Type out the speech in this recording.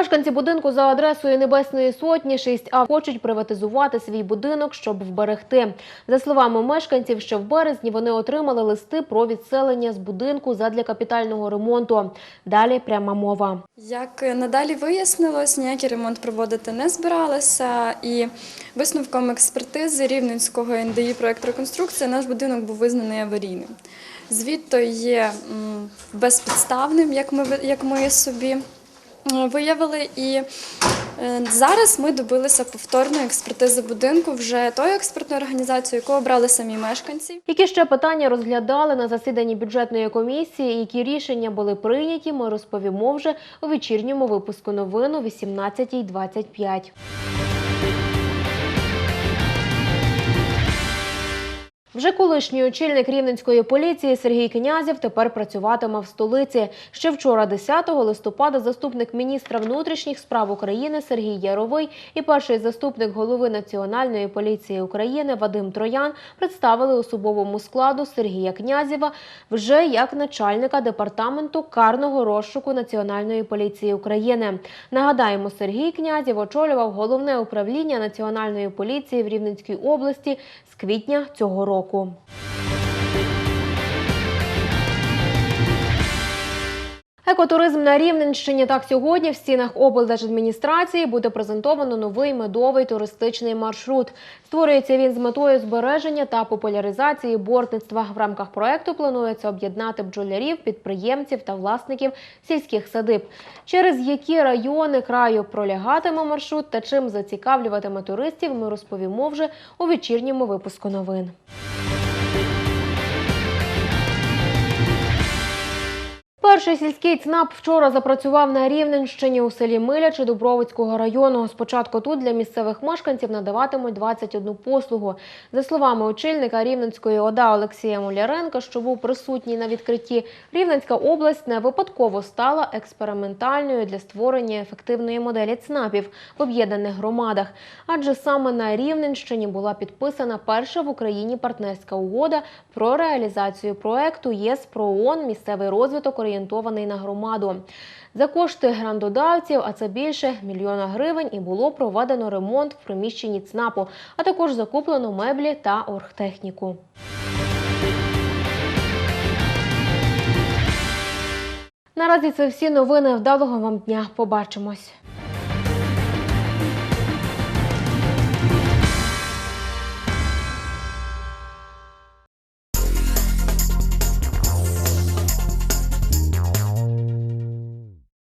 Мешканці будинку за адресою Небесної Сотні 6А хочуть приватизувати свій будинок, щоб вберегти. За словами мешканців, ще в березні вони отримали листи про відселення з будинку задля капітального ремонту. Далі пряма мова. Як надалі вияснилось, ніякий ремонт проводити не збиралися, і висновком експертизи Рівненського НДІ проект реконструкції наш будинок був визнаний аварійним. Звідто є безпідставним, як ми як ми собі виявили. І е, зараз ми добилися повторної експертизи будинку вже тою експертною організацією, яку обрали самі мешканці. Які ще питання розглядали на засіданні бюджетної комісії, які рішення були прийняті, ми розповімо вже у вечірньому випуску новин о 18.25. Вже колишній очільник рівненської поліції Сергій Князєв тепер працюватиме в столиці. Ще вчора, 10 листопада, заступник міністра внутрішніх справ України Сергій Яровий і перший заступник голови Національної поліції України Вадим Троян представили особовому складу Сергія Князєва вже як начальника департаменту карного розшуку Національної поліції України. Нагадаємо, Сергій Князєв очолював головне управління Національної поліції в Рівненській області з квітня цього року року. Екотуризм на Рівненщині так сьогодні в стінах облдержадміністрації буде презентовано новий медовий туристичний маршрут. Створюється він з метою збереження та популяризації бортництва. В рамках проекту планується об'єднати бджолярів, підприємців та власників сільських садиб. Через які райони краю пролягатиме маршрут та чим зацікавлюватиме туристів, ми розповімо вже у вечірньому випуску новин. Перший сільський ЦНАП вчора запрацював на Рівненщині у селі Миляче Дубровицького району. Спочатку тут для місцевих мешканців надаватимуть 21 послугу. За словами очільника Рівненської ОДА Олексія Муляренка, що був присутній на відкритті, Рівненська область не випадково стала експериментальною для створення ефективної моделі ЦНАПів в об'єднаних громадах. Адже саме на Рівненщині була підписана перша в Україні партнерська угода про реалізацію проекту ЄС про місцевий розвиток орієнтований на громаду. За кошти грандодавців, а це більше мільйона гривень, і було проведено ремонт в приміщенні ЦНАПу, а також закуплено меблі та оргтехніку. Наразі це всі новини. Вдалого вам дня. Побачимось.